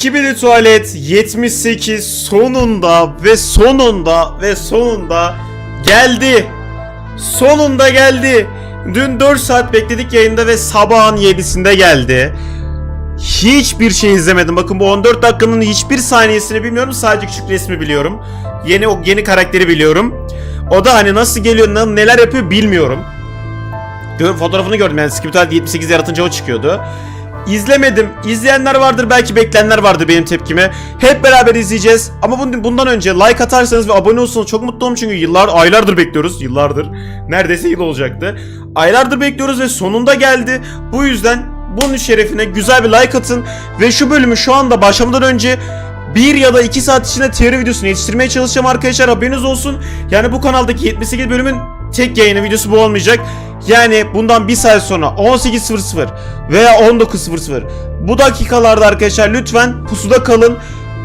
Kibili Tuvalet 78 sonunda ve sonunda ve sonunda geldi. Sonunda geldi. Dün 4 saat bekledik yayında ve sabahın 7'sinde geldi. Hiçbir şey izlemedim. Bakın bu 14 dakikanın hiçbir saniyesini bilmiyorum. Sadece küçük resmi biliyorum. Yeni o yeni karakteri biliyorum. O da hani nasıl geliyor, ne- neler yapıyor bilmiyorum. Fotoğrafını gördüm yani Skiptal 78 yaratınca o çıkıyordu. İzlemedim. İzleyenler vardır belki bekleyenler vardır benim tepkime. Hep beraber izleyeceğiz. Ama bun- bundan önce like atarsanız ve abone olursanız çok mutlu olurum çünkü yıllar aylardır bekliyoruz. Yıllardır. Neredeyse yıl olacaktı. Aylardır bekliyoruz ve sonunda geldi. Bu yüzden bunun şerefine güzel bir like atın ve şu bölümü şu anda başlamadan önce bir ya da iki saat içinde teori videosunu yetiştirmeye çalışacağım arkadaşlar haberiniz olsun. Yani bu kanaldaki 78 bölümün tek yayını videosu bu olmayacak. Yani bundan bir saat sonra 18.00 veya 19.00 bu dakikalarda arkadaşlar lütfen pusuda kalın.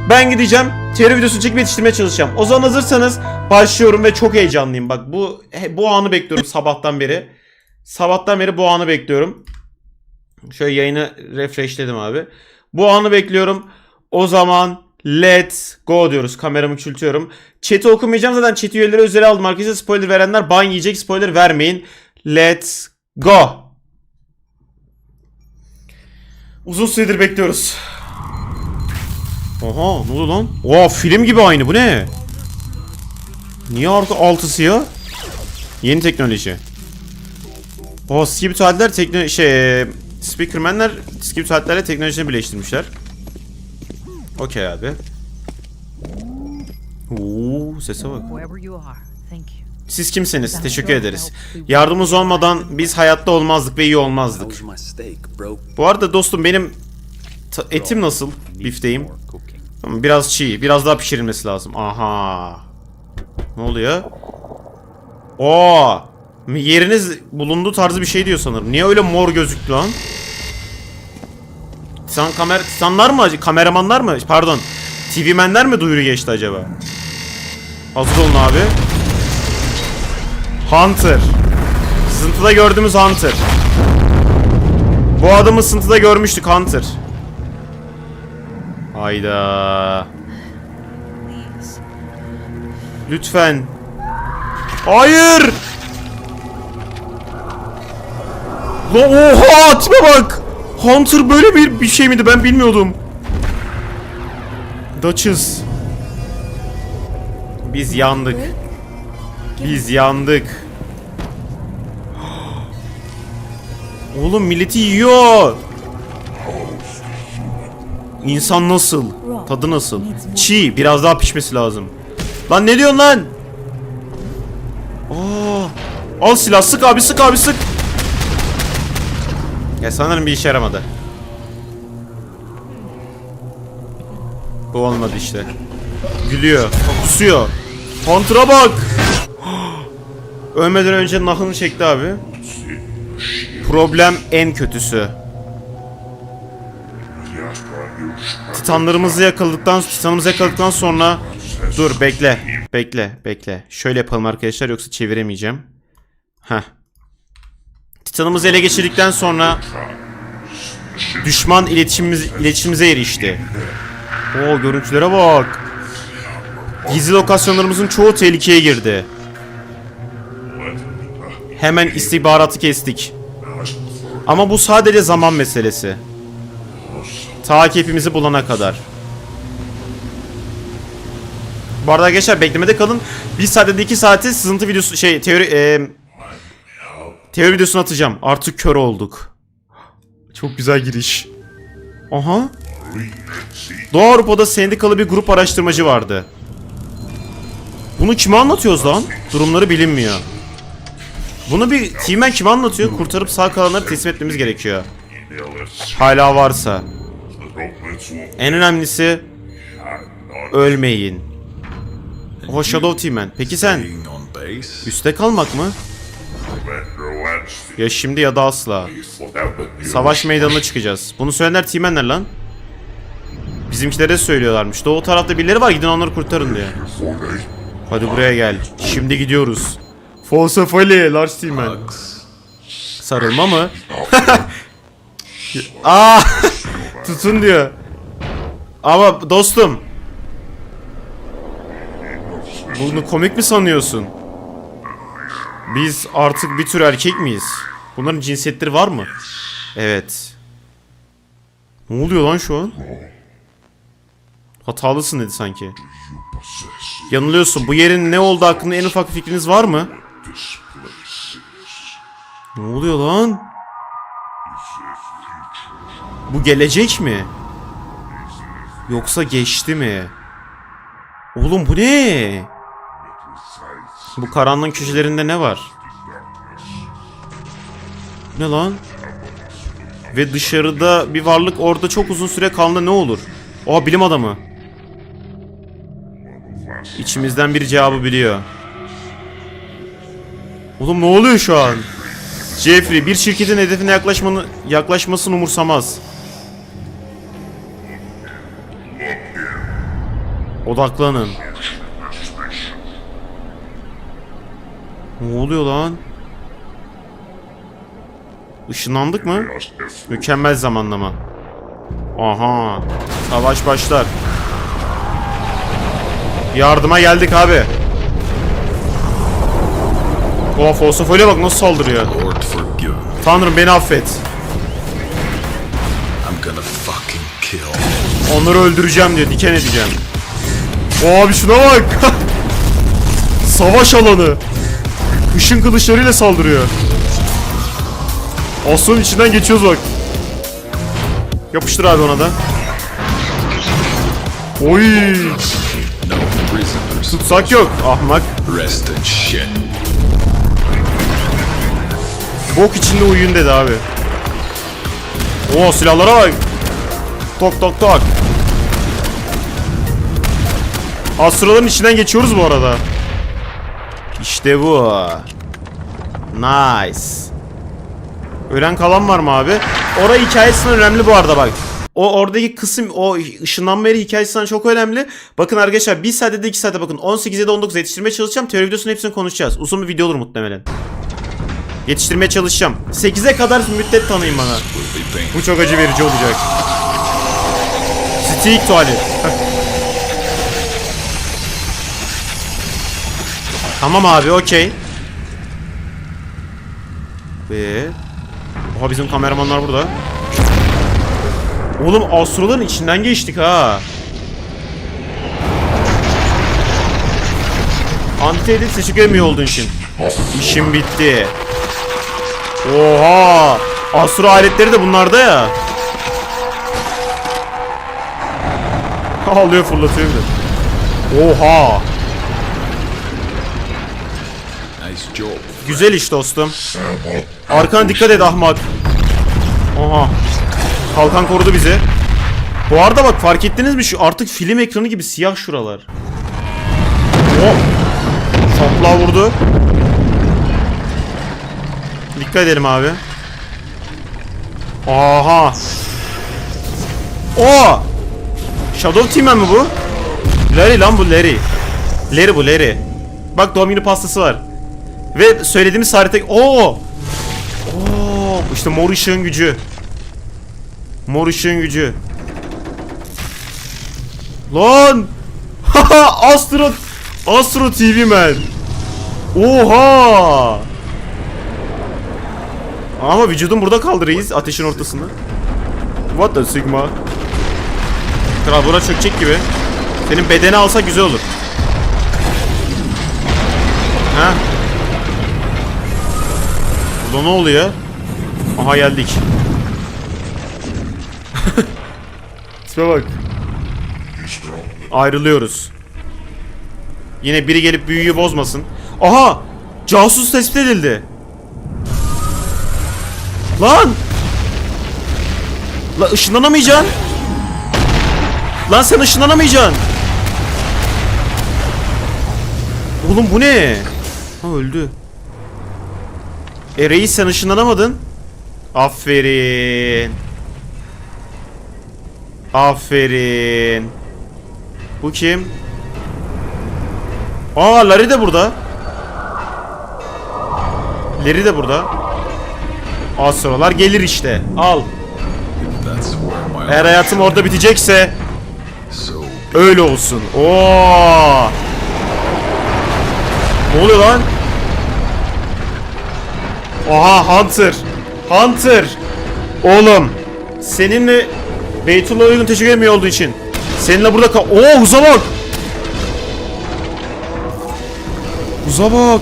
Ben gideceğim teori videosunu çekip yetiştirmeye çalışacağım. O zaman hazırsanız başlıyorum ve çok heyecanlıyım. Bak bu bu anı bekliyorum sabahtan beri. Sabahtan beri bu anı bekliyorum. Şöyle yayını refreshledim abi. Bu anı bekliyorum. O zaman let's go diyoruz. Kameramı küçültüyorum. Chat'i okumayacağım zaten chat üyeleri özel aldım arkadaşlar. Spoiler verenler ban yiyecek. Spoiler vermeyin. Let's go. Uzun süredir bekliyoruz. Oha ne oldu lan? Oha film gibi aynı bu ne? Niye arka altısı ya? Yeni teknoloji. O skip tuvaletler tekno şey speakermanler skip tuvaletlerle teknolojisini birleştirmişler. Okey abi. Oo, sese bak. Siz kimsiniz? Teşekkür ederiz. Yardımımız olmadan biz hayatta olmazdık ve iyi olmazdık. Bu arada dostum benim etim nasıl? Tamam, Biraz çiğ. Biraz daha pişirilmesi lazım. Aha. Ne oluyor? Oo. Yeriniz bulunduğu tarzı bir şey diyor sanırım. Niye öyle mor gözüktü lan? Titan kamer Titanlar mı? acı- Kameramanlar mı? Pardon. TV menler mi duyuru geçti acaba? Hazır olun abi. Hunter. Sızıntıda gördüğümüz Hunter. Bu adamı sızıntıda görmüştük Hunter. Hayda. Lütfen. Hayır. Oha tipe bak. Hunter böyle bir, bir şey miydi ben bilmiyordum. Duchess. Biz yandık. Biz yandık. Oğlum milleti yiyor. İnsan nasıl? Tadı nasıl? Çiğ. Biraz daha pişmesi lazım. Lan ne diyorsun lan? Aa, al silah sık abi sık abi sık. Ya sanırım bir işe yaramadı. Bu olmadı işte. Gülüyor. Kusuyor. Hunter'a bak. Ölmeden önce nahını çekti abi. Problem en kötüsü. Titanlarımızı yakaladıktan, titanımızı yakaladıktan sonra Dur bekle. Bekle, bekle. Şöyle yapalım arkadaşlar yoksa çeviremeyeceğim. Heh. Titanımızı ele geçirdikten sonra düşman iletişimimiz iletişimimize erişti. Oo görüntülere bak. Gizli lokasyonlarımızın çoğu tehlikeye girdi. Hemen istihbaratı kestik. Ama bu sadece zaman meselesi. Takipimizi bulana kadar. Bu arada arkadaşlar beklemede kalın. Bir saatte iki saate sızıntı videosu şey teori e, teori videosunu atacağım. Artık kör olduk. Çok güzel giriş. Aha. Doğu Avrupa'da sendikalı bir grup araştırmacı vardı. Bunu kime anlatıyoruz lan? Durumları bilinmiyor. Bunu bir team'en kime anlatıyor? Kurtarıp sağ kalanları teslim etmemiz gerekiyor. Hala varsa. En önemlisi ölmeyin. O Shadow Team'en. Peki sen üste kalmak mı? Ya şimdi ya da asla. Savaş meydanına çıkacağız. Bunu söyleyenler Team'enler lan. Bizimkilere söylüyorlarmış. Doğu tarafta birileri var gidin onları kurtarın diye. Hadi buraya gel. Şimdi gidiyoruz. Falsafali, Large Team'en. Sarılma mı? Aa! Tutun diyor. Ama dostum. Bunu komik mi sanıyorsun? Biz artık bir tür erkek miyiz? Bunların cinsiyetleri var mı? Evet. Ne oluyor lan şu an? Hatalısın dedi sanki. Yanılıyorsun. Bu yerin ne olduğu hakkında en ufak fikriniz var mı? Ne oluyor lan? Bu gelecek mi? Yoksa geçti mi? Oğlum bu ne? Bu karanlığın köşelerinde ne var? Ne lan? Ve dışarıda bir varlık orada çok uzun süre kaldı ne olur? Oha bilim adamı. İçimizden biri cevabı biliyor. Oğlum ne oluyor şu an? Jeffrey bir şirketin hedefine yaklaşmanı, yaklaşmasını umursamaz. Odaklanın. Ne oluyor lan? Işınlandık mı? Mükemmel zamanlama. Aha. Savaş başlar. Yardıma geldik abi. Oha Fosofoli'ye bak nasıl saldırıyor. Tanrım beni affet. Onları öldüreceğim diyor. Diken edeceğim. Abi şuna bak. Savaş alanı. Işın kılıçlarıyla saldırıyor. Aslanın içinden geçiyoruz bak. Yapıştır abi ona da. Oy. Tutsak yok. Ahmak. Bok içinde uyuyun dedi abi. Oo silahlara bak. Tok tok tok. Astraların içinden geçiyoruz bu arada. İşte bu. Nice. Ölen kalan var mı abi? Orada hikayesinden önemli bu arada bak. O oradaki kısım o ışınlanma yeri hikayesinden çok önemli. Bakın arkadaşlar 1 saatte de 2 saate bakın. 18 ya da 19 yetiştirmeye çalışacağım. Teori videosunun hepsini konuşacağız. Uzun bir video olur muhtemelen. Yetiştirmeye çalışacağım. 8'e kadar müddet tanıyın bana. Bu çok acı verici olacak. Stick tuvalet. Tamam abi okey. Ve... Oha bizim kameramanlar burada. Oğlum astroların içinden geçtik ha. Anti edip teşekkür etmiyor olduğun için. İşim bitti. Oha! Astro aletleri de bunlarda ya. Alıyor fırlatıyor bir de. Oha! Nice job. Güzel iş dostum. Arkana dikkat et ahmak. Oha. Kalkan korudu bizi. Bu arada bak fark ettiniz mi şu artık film ekranı gibi siyah şuralar. Oh. Şapla vurdu. Dikkat edelim abi. Aha. O. Shadow Team'en mi bu? Larry lan bu Larry. Larry bu Larry. Bak doğum günü pastası var. Ve söylediğimiz harita... Oo! Oo! İşte mor ışığın gücü. Mor ışığın gücü. Lan! Haha! Astro... Astro TV man. Oha! Ama vücudun burada kaldı reis ateşin ortasında. What the sigma? Kral buna çökecek gibi. Senin bedeni alsa güzel olur. Ha? Burada ne oluyor? Aha geldik. Tipe bak. Ayrılıyoruz. Yine biri gelip büyüyü bozmasın. Aha! Casus tespit edildi. Lan! Lan ışınlanamayacaksın. Lan sen ışınlanamayacaksın. Oğlum bu ne? Ha öldü. E reis sen ışınlanamadın. Aferin. Aferin. Bu kim? Aa Larry de burada. Larry de burada. Az sonralar gelir işte. Al. Eğer hayatım orada bitecekse Öyle olsun. Oo. Ne oluyor lan? Oha Hunter. Hunter. Oğlum. Seninle Beytullah uygun teşekkür etmiyor olduğu için. Seninle burada kal... Oo Huza bak. Huza bak.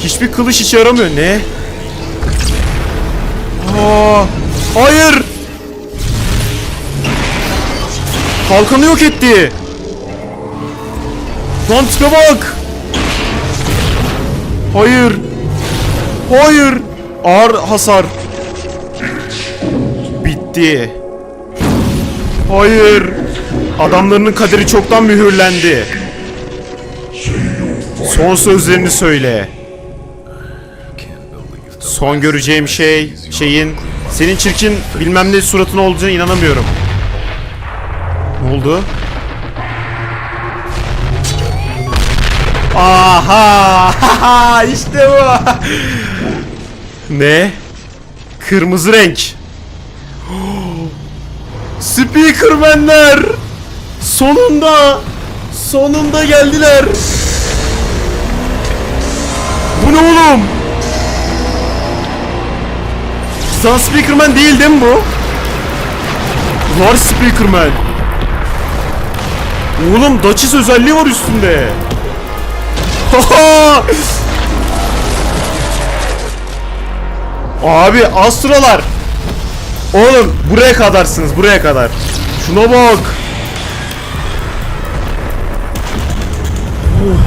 Hiçbir kılıç işe yaramıyor. Ne? Aa, hayır. Kalkanı yok etti. Lan tipe bak. Hayır. Hayır. Ağır hasar. Bitti. Hayır. Adamlarının kaderi çoktan mühürlendi. Son sözlerini söyle. Son göreceğim şey, şeyin senin çirkin bilmem ne suratın olduğuna inanamıyorum. Ne oldu? Aha! işte bu. ne? Kırmızı renk. Speakermenler! Sonunda! Sonunda geldiler. Bu ne oğlum? Sun Speakerman değil değil mi bu? Var Speakerman. Oğlum Duchess özelliği var üstünde. Abi astrolar. Oğlum buraya kadarsınız buraya kadar. Şuna bak.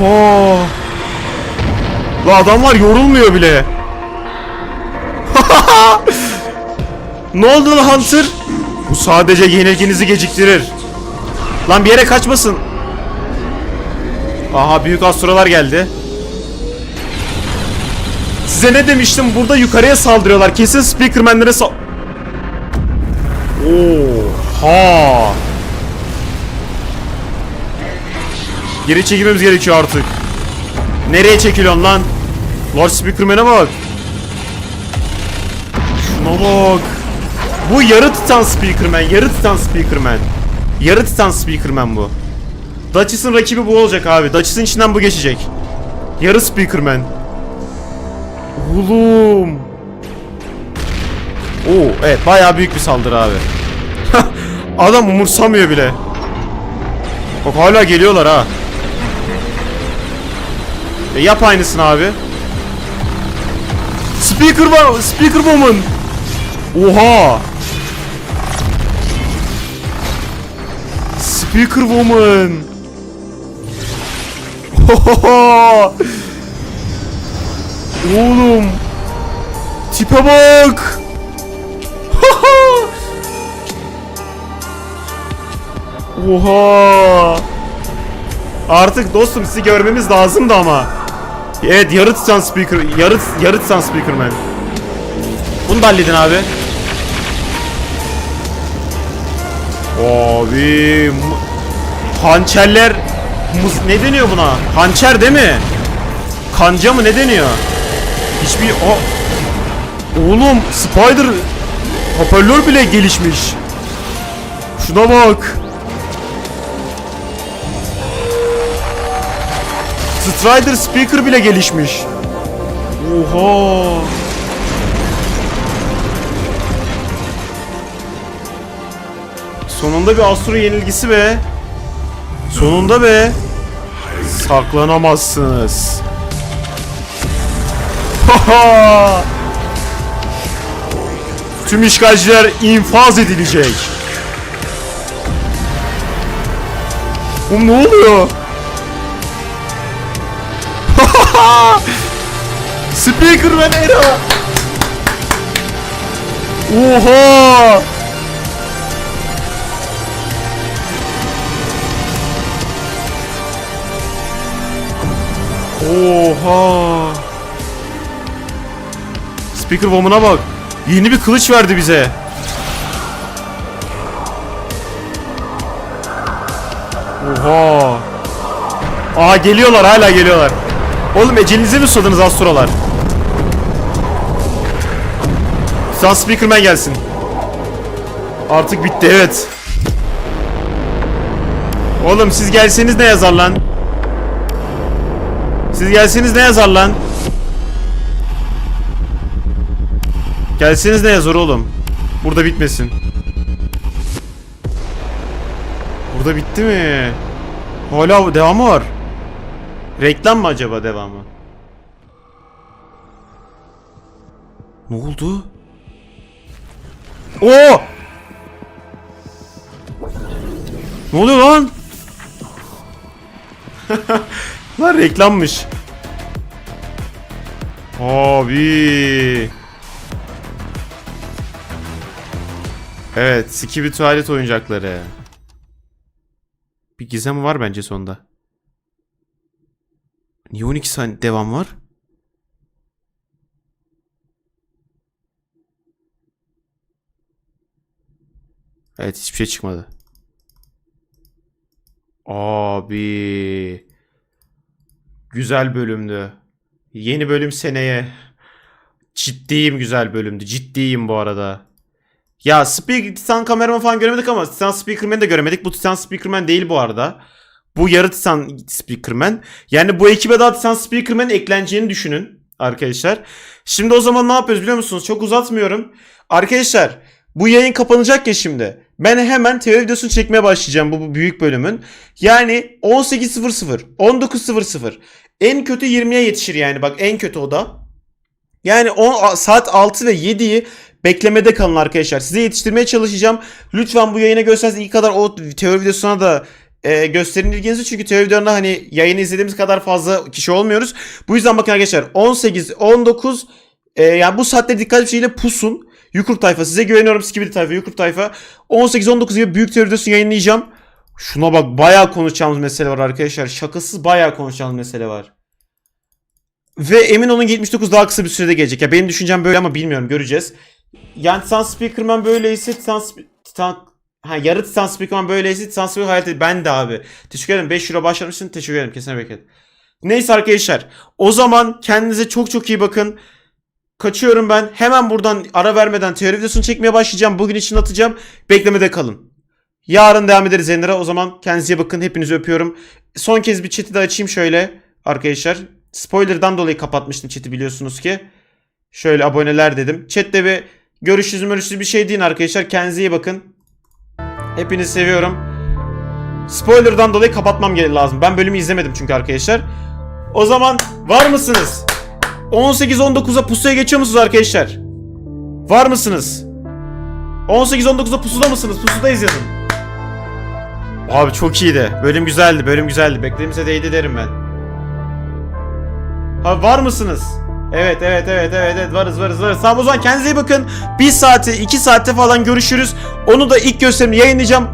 Oha. La adamlar yorulmuyor bile. ne oldu lan Hunter? Bu sadece yenilginizi geciktirir. Lan bir yere kaçmasın. Aha büyük astrolar geldi. Size ne demiştim? Burada yukarıya saldırıyorlar. Kesin Speakerman'lere sal... Oha. Geri çekilmemiz gerekiyor artık. Nereye çekiliyorsun lan? Lord Speakerman'e bak. Şuna bak. Bu yarı titan Speakerman, yarı titan Speakerman. Yarı titan Speakerman bu. Duchess'ın rakibi bu olacak abi. Duchess'ın içinden bu geçecek. Yarı Speakerman. Oğlum. Oo, evet bayağı büyük bir saldırı abi. Adam umursamıyor bile. Bak hala geliyorlar ha. E, yap aynısını abi. Speaker var, Speaker Woman. Oha. Speaker Woman. Oğlum. Tipe bak. Oha. Artık dostum sizi görmemiz lazımdı ama. Evet yarı titan speaker, yarı, yarı titan speakerman. Bunu da halledin abi. Abi hançerler mız- ne deniyor buna? Hançer değil mi? Kanca mı ne deniyor? Hiçbir o Oğlum Spider hoparlör bile gelişmiş. Şuna bak. Strider speaker bile gelişmiş. Oha. Sonunda bir Astro yenilgisi be. Sonunda be. Saklanamazsınız. Tüm işgalciler infaz edilecek. Oğlum ne oluyor? Speakerman era. Oha! Oha! Speaker Woman'a bak. Yeni bir kılıç verdi bize. Oha! Aa geliyorlar hala geliyorlar. Oğlum ecelinize mi susadınız astrolar? Sun Speakerman gelsin. Artık bitti evet. Oğlum siz gelseniz ne yazar lan? Siz gelseniz ne yazar lan? Gelseniz ne yazar oğlum? Burada bitmesin. Burada bitti mi? Hala devamı var. Reklam mı acaba devamı? Ne oldu? Oo! Ne oluyor lan? lan reklammış. Abi. Evet, Skibi tuvalet oyuncakları. Bir gizem var bence sonda. Niye 12 saniye devam var? Evet hiçbir şey çıkmadı. Abi. Güzel bölümdü. Yeni bölüm seneye. Ciddiyim güzel bölümdü. Ciddiyim bu arada. Ya speak, Titan kameraman falan göremedik ama Titan Speakerman'i de göremedik. Bu Titan Speakerman değil bu arada. Bu yarı Titan Speakerman. Yani bu ekibe daha Titan Speakerman'in ekleneceğini düşünün arkadaşlar. Şimdi o zaman ne yapıyoruz biliyor musunuz? Çok uzatmıyorum. Arkadaşlar bu yayın kapanacak ya şimdi. Ben hemen teori videosunu çekmeye başlayacağım bu, bu büyük bölümün. Yani 18.00, 19.00. En kötü 20'ye yetişir yani bak en kötü o da. Yani 10, saat 6 ve 7'yi beklemede kalın arkadaşlar. Size yetiştirmeye çalışacağım. Lütfen bu yayına gösterseniz iyi kadar o teori videosuna da e, gösterin ilginizi. Çünkü teori videolarında hani yayını izlediğimiz kadar fazla kişi olmuyoruz. Bu yüzden bakın arkadaşlar 18, 19 e, yani bu saatte dikkat bir şekilde pusun. Yukur tayfa size güveniyorum. Skibidi tayfa, Yukur tayfa. 18-19 gibi büyük teori videosunu yayınlayacağım. Şuna bak bayağı konuşacağımız mesele var arkadaşlar. Şakasız bayağı konuşacağımız mesele var. Ve emin olun 79 daha kısa bir sürede gelecek. Ya benim düşüncem böyle ama bilmiyorum göreceğiz. Yani Titan Speakerman böyleyse Titan, Titan ha yarı Titan Speakerman böyleyse Titan Speakerman hayat ben de abi. Teşekkür ederim 5 euro başlamışsın teşekkür ederim kesene bereket. Neyse arkadaşlar o zaman kendinize çok çok iyi bakın. Kaçıyorum ben. Hemen buradan ara vermeden teori videosunu çekmeye başlayacağım. Bugün için atacağım. Beklemede kalın. Yarın devam ederiz Ender'a. O zaman kendinize bakın. Hepinizi öpüyorum. Son kez bir chat'i de açayım şöyle arkadaşlar. Spoiler'dan dolayı kapatmıştım chat'i biliyorsunuz ki. Şöyle aboneler dedim. Chat'te bir görüşürüz mörüşürüz bir şey deyin arkadaşlar. Kendinize iyi bakın. Hepinizi seviyorum. Spoiler'dan dolayı kapatmam lazım. Ben bölümü izlemedim çünkü arkadaşlar. O zaman var mısınız? 18-19'a pusuya geçiyor musunuz arkadaşlar? Var mısınız? 18-19'a pusuda mısınız? Pusudayız yazın. Abi çok iyiydi. Bölüm güzeldi. Bölüm güzeldi. Beklediğimize değdi derim ben. Ha var mısınız? Evet evet evet evet evet varız varız varız. Tamam o zaman kendinize iyi bakın. Bir saate iki saatte falan görüşürüz. Onu da ilk gösterimde yayınlayacağım.